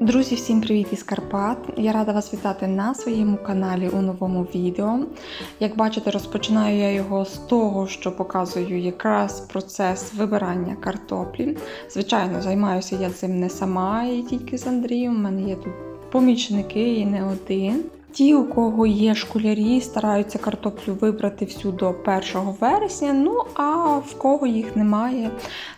Друзі, всім привіт із Карпат! Я рада вас вітати на своєму каналі у новому відео. Як бачите, розпочинаю я його з того, що показую якраз процес вибирання картоплі. Звичайно, займаюся я цим не сама і тільки з Андрієм. У мене є тут помічники і не один. Ті, у кого є школярі, стараються картоплю вибрати всю до 1 вересня. Ну а в кого їх немає,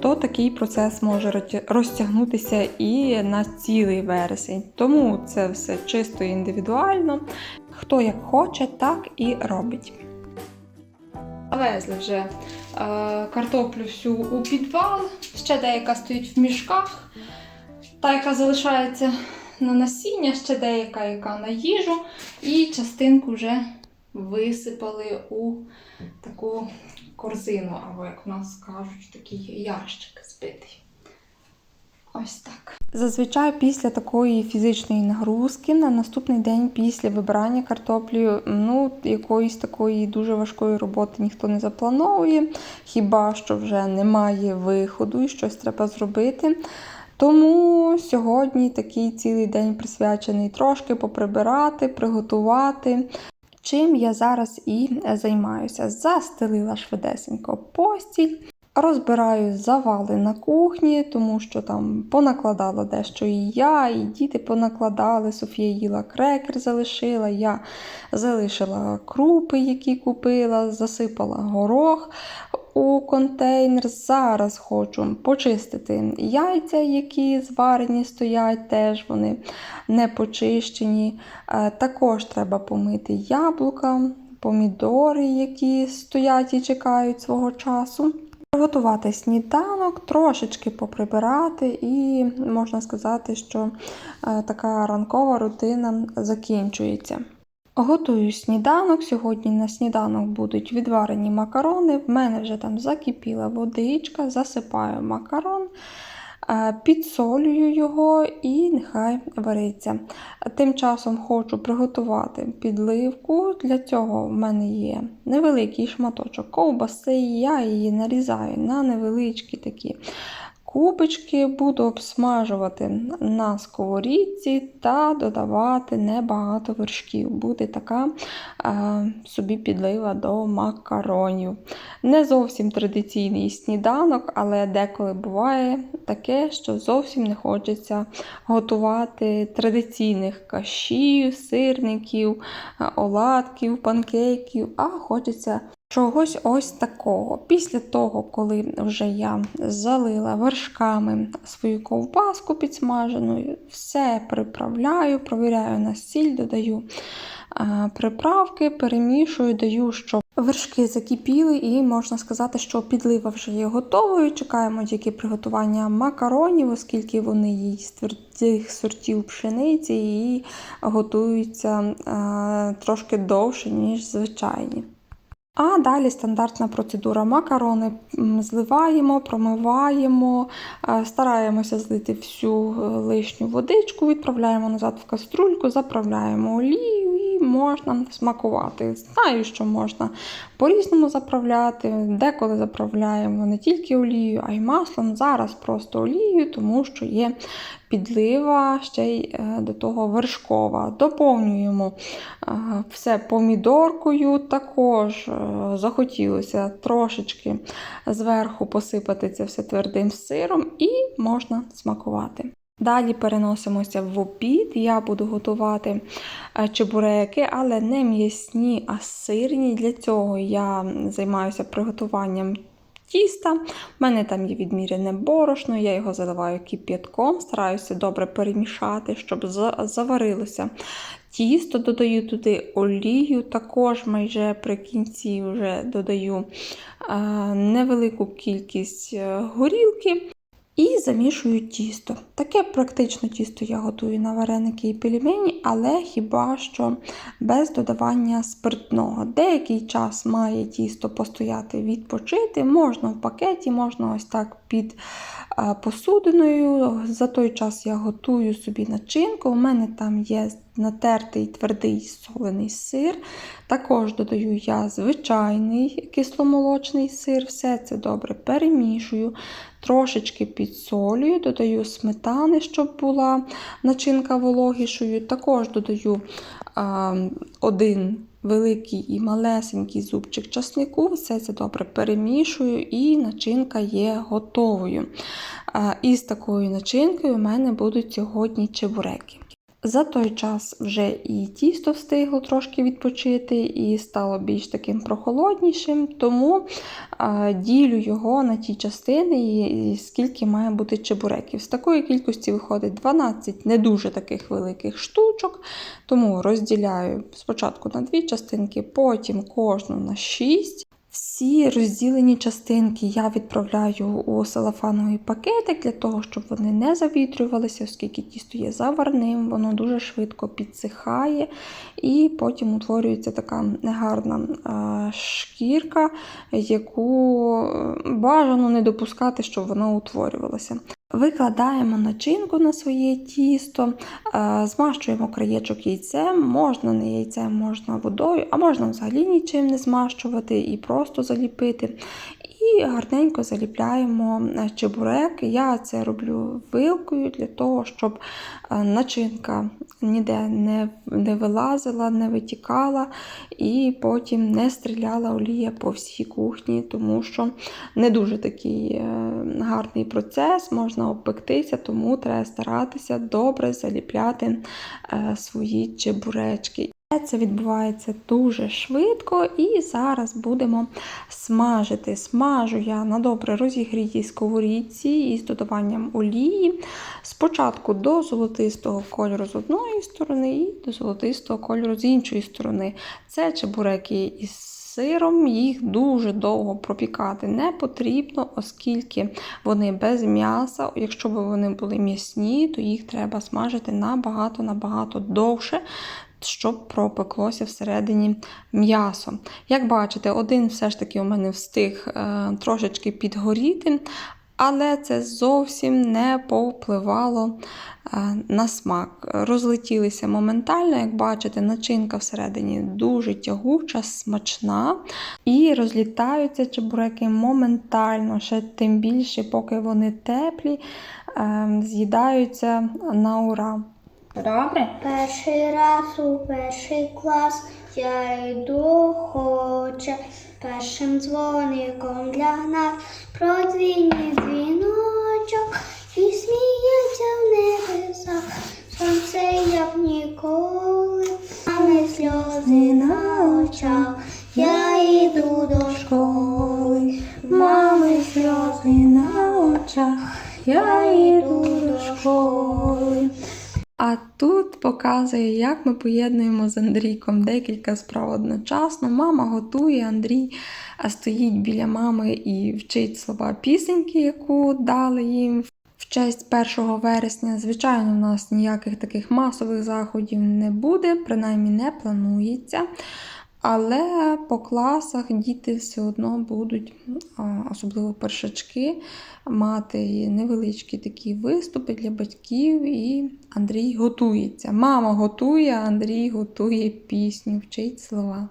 то такий процес може розтягнутися і на цілий вересень. Тому це все чисто індивідуально. Хто як хоче, так і робить. Завезли вже е, картоплю всю у підвал, ще деяка стоїть в мішках, та, яка залишається на насіння, ще деяка, яка на їжу, і частинку вже висипали у таку корзину, або, як в нас кажуть, такий ящик збитий. Ось так. Зазвичай після такої фізичної нагрузки на наступний день після вибирання картоплі, ну, якоїсь такої дуже важкої роботи ніхто не заплановує, хіба що вже немає виходу і щось треба зробити. Тому сьогодні такий цілий день присвячений трошки поприбирати, приготувати. Чим я зараз і займаюся. Застелила швидесенько постіль, розбираю завали на кухні, тому що там понакладала дещо і я, і діти понакладали. Софія їла крекер, залишила, я залишила крупи, які купила, засипала горох у контейнер. Зараз хочу почистити яйця, які зварені стоять, теж вони не почищені. Е, Також треба помити яблука, помідори, які стоять і чекають свого часу. Приготувати сніданок, трошечки поприбирати, і можна сказати, що е, така ранкова рутина закінчується. Готую сніданок. Сьогодні на сніданок будуть відварені макарони. В мене вже там закипіла водичка, засипаю макарон, е, підсолюю його і нехай вариться. Тим часом хочу приготувати підливку. Для цього в мене є невеликий шматочок ковбаси, я її нарізаю на невеличкі такі кубочки, буду обсмажувати на сковорідці та додавати небагато вершків. Буде така е, собі підлива до макаронів. Не зовсім традиційний сніданок, але деколи буває таке, що зовсім не хочеться готувати традиційних кашів, сирників, е, оладків, панкейків, а хочеться чогось ось такого. Після того, коли вже я залила вершками свою ковбаску підсмажену, все приправляю, провіряю на сіль, додаю е, приправки, перемішую, даю, щоб вершки закипіли, і можна сказати, що підлива вже є готовою. Чекаємо тільки приготування макаронів, оскільки вони є з твердих сортів пшениці і готуються е, трошки довше, ніж звичайні. А далі стандартна процедура. Макарони зливаємо, промиваємо, е, стараємося злити всю е, лишню водичку, відправляємо назад в каструльку, заправляємо олією можна смакувати. Знаю, що можна по-різному заправляти. Деколи заправляємо не тільки олією, а й маслом. Зараз просто олією, тому що є підлива ще й е, до того вершкова. Доповнюємо е, все помідоркою. Також е, захотілося трошечки зверху посипати це все твердим сиром і можна смакувати. Далі переносимося в обід. Я буду готувати е, чебуреки, але не м'ясні, а сирні. Для цього я займаюся приготуванням тіста. У мене там є відміряне борошно, я його заливаю кип'ятком, стараюся добре перемішати, щоб заварилося. Тісто додаю туди олію, також майже при кінці вже додаю е, невелику кількість е, горілки. І замішую тісто. Таке практично тісто я готую на вареники і пельмені, але хіба що без додавання спиртного. Деякий час має тісто постояти відпочити, можна в пакеті, можна ось так під е, посудиною. За той час я готую собі начинку. У мене там є натертий твердий солений сир. Також додаю я звичайний кисломолочний сир. Все це добре перемішую, трошечки підсолюю, додаю сметани, щоб була начинка вологішою. Також додаю а, один великий і малесенький зубчик часнику. Все це добре перемішую, і начинка є готовою. І з такою начинкою у мене будуть сьогодні чебуреки. За той час вже і тісто встигло трошки відпочити, і стало більш таким прохолоднішим, тому ділю його на ті частини, і скільки має бути чебуреків. З такої кількості виходить 12 не дуже таких великих штучок, тому розділяю спочатку на дві частинки, потім кожну на 6. Всі розділені частинки я відправляю у салафановий пакетик для того, щоб вони не завітрювалися, оскільки тісто є заварним, воно дуже швидко підсихає, і потім утворюється така негарна шкірка, яку е, бажано не допускати, щоб воно утворювалося. Викладаємо начинку на своє тісто, е, змащуємо краєчок яйцем, можна не яйцем, можна водою, а можна взагалі нічим не змащувати і просто заліпити. І гарненько заліпляємо е, чебурек. Я це роблю вилкою для того, щоб е, начинка ніде не, не вилазила, не витікала, і потім не стріляла олія по всій кухні, тому що не дуже такий е, гарний процес, можна обпектися, тому треба старатися добре заліпляти свої чебуречки. Це відбувається дуже швидко, і зараз будемо смажити. Смажу я на добре розігрітій сковорідці із додаванням олії. Спочатку до золотистого кольору з одної сторони, і до золотистого кольору з іншої сторони. Це чебуреки із сиром, їх дуже довго пропікати не потрібно, оскільки вони без м'яса. Якщо б вони були м'ясні, то їх треба смажити набагато-набагато довше щоб пропеклося всередині м'ясо. Як бачите, один все ж таки у мене встиг е, трошечки підгоріти, але це зовсім не повпливало е, на смак. Розлетілися моментально, як бачите, начинка всередині дуже тягуча, смачна. І розлітаються чебуреки моментально, ще тим більше, поки вони теплі, е, з'їдаються на ура. Добре? Перший раз у перший клас я йду хоче першим дзвоником для нас продвійний дзвіночок і сміється в небесах. Показує, як ми поєднуємо з Андрійком декілька справ одночасно. Мама готує, Андрій стоїть біля мами і вчить слова пісеньки, яку дали їм. В честь 1 вересня, звичайно, у нас ніяких таких масових заходів не буде, принаймні не планується. Але по класах діти все одно будуть, особливо першачки, мати невеличкі такі виступи для батьків, і Андрій готується. Мама готує, Андрій готує пісню, вчить слова.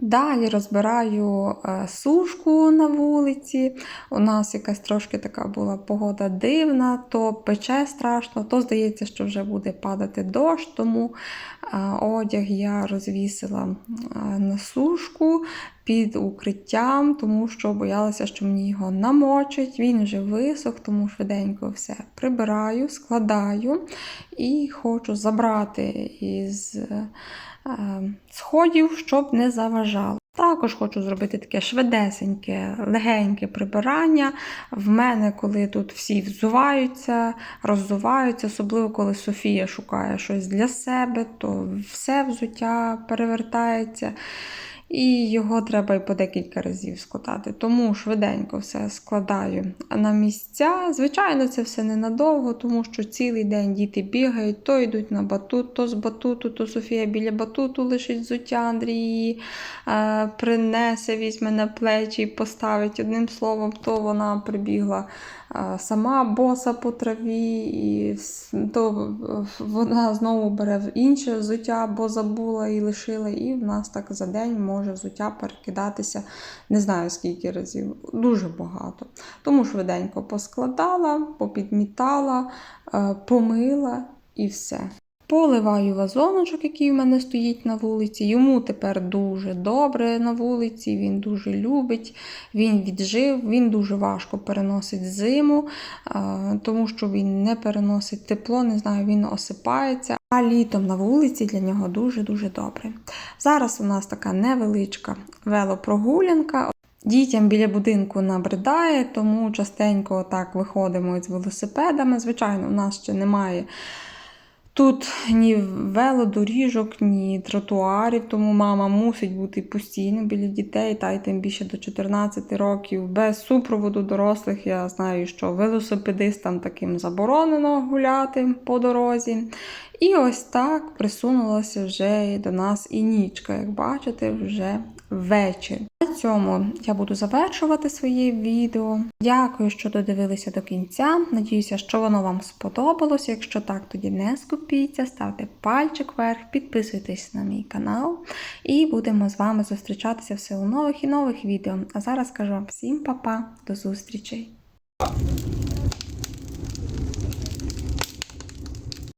Далі розбираю е, сушку на вулиці. У нас якась трошки така була погода дивна, то пече страшно, то здається, що вже буде падати дощ, тому е, одяг я розвісила е, на сушку під укриттям, тому що боялася, що мені його намочить. Він вже висох, тому швиденько все прибираю, складаю і хочу забрати із сходів, щоб не заважало. Також хочу зробити таке швидесеньке, легеньке прибирання. В мене, коли тут всі взуваються, роззуваються, особливо коли Софія шукає щось для себе, то все взуття перевертається. І його треба і по декілька разів складати. Тому швиденько все складаю на місця. Звичайно, це все ненадовго, тому що цілий день діти бігають, то йдуть на батут, то з батуту, то Софія біля батуту лишить взуття, Андрій її е, принесе, візьме на плечі і поставить. Одним словом, то вона прибігла сама боса по траві, і то е, вона знову бере інше взуття, бо забула і лишила. І в нас так за день може взуття перекидатися не знаю скільки разів, дуже багато. Тому швиденько поскладала, попідмітала, е, помила і все. Поливаю вазоночок, який в мене стоїть на вулиці. Йому тепер дуже добре на вулиці, він дуже любить, він віджив, він дуже важко переносить зиму, тому що він не переносить тепло, не знаю, він осипається. А літом на вулиці для нього дуже-дуже добре. Зараз у нас така невеличка велопрогулянка. Дітям біля будинку набридає, тому частенько так виходимо з велосипедами. Звичайно, у нас ще немає тут ні велодоріжок, ні тротуарів, тому мама мусить бути постійно біля дітей, та й тим більше до 14 років. Без супроводу дорослих я знаю, що велосипедистам таким заборонено гуляти по дорозі. І ось так присунулася вже до нас і нічка, як бачите, вже вечір. На цьому я буду завершувати своє відео. Дякую, що додивилися до кінця. Надіюся, що воно вам сподобалось. Якщо так, тоді не скупіться, ставте пальчик вверх, підписуйтесь на мій канал, і будемо з вами зустрічатися все у нових і нових відео. А зараз кажу вам всім па-па, до зустрічей!